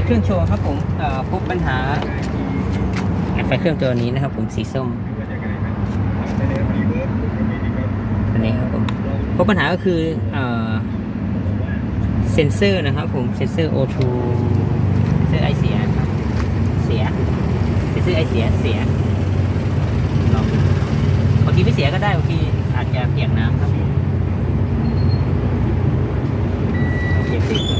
ฟเครื่องโชว์ครับผมพบปัญหา ไฟเครื่องตัวนี้นะครับผมสีส้มอันนี้ครับผมพบปัญหาก็คือเซนเซอร์นะครับผมเซนเซอร์ O2 เซนเซอร์ไอเสียครับเสียเซนเซอร์ไอเสียเสียบางทีไม่เสียก็ได้บางทีอาจจะเปียกน้ำครับโอเคติด อ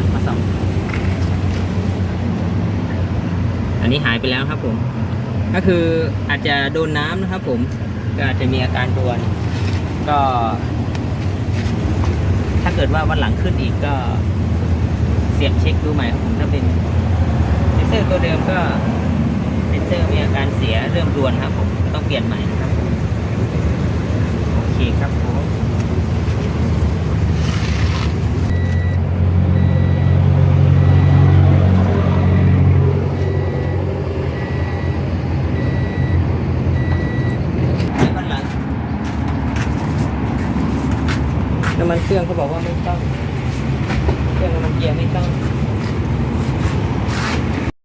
ะมาส่อง อันนี้หายไปแล้วครับผม ก็คืออาจจะโดนน้ำนะครับ ผมก็อาจจะมีอาการดวน ก็ ถ้าเกิดว่าวันหลังขึ้นอีกก็ เสียบเช็คดูใหม่ครับผมถ้าเป็นเซนเซอร์ตัวเดิมก็เซนเซอร์มีอาการเสียเริ่มรวนครับผมต้องเปลี่ยนใหม่นะครับผมโอเคครับผม ไว้วันหลัง น้ำมันเครื่องเขาบอกว่าไม่ต้อง เครื่องน้ำมันเกียร์ไม่ต้อง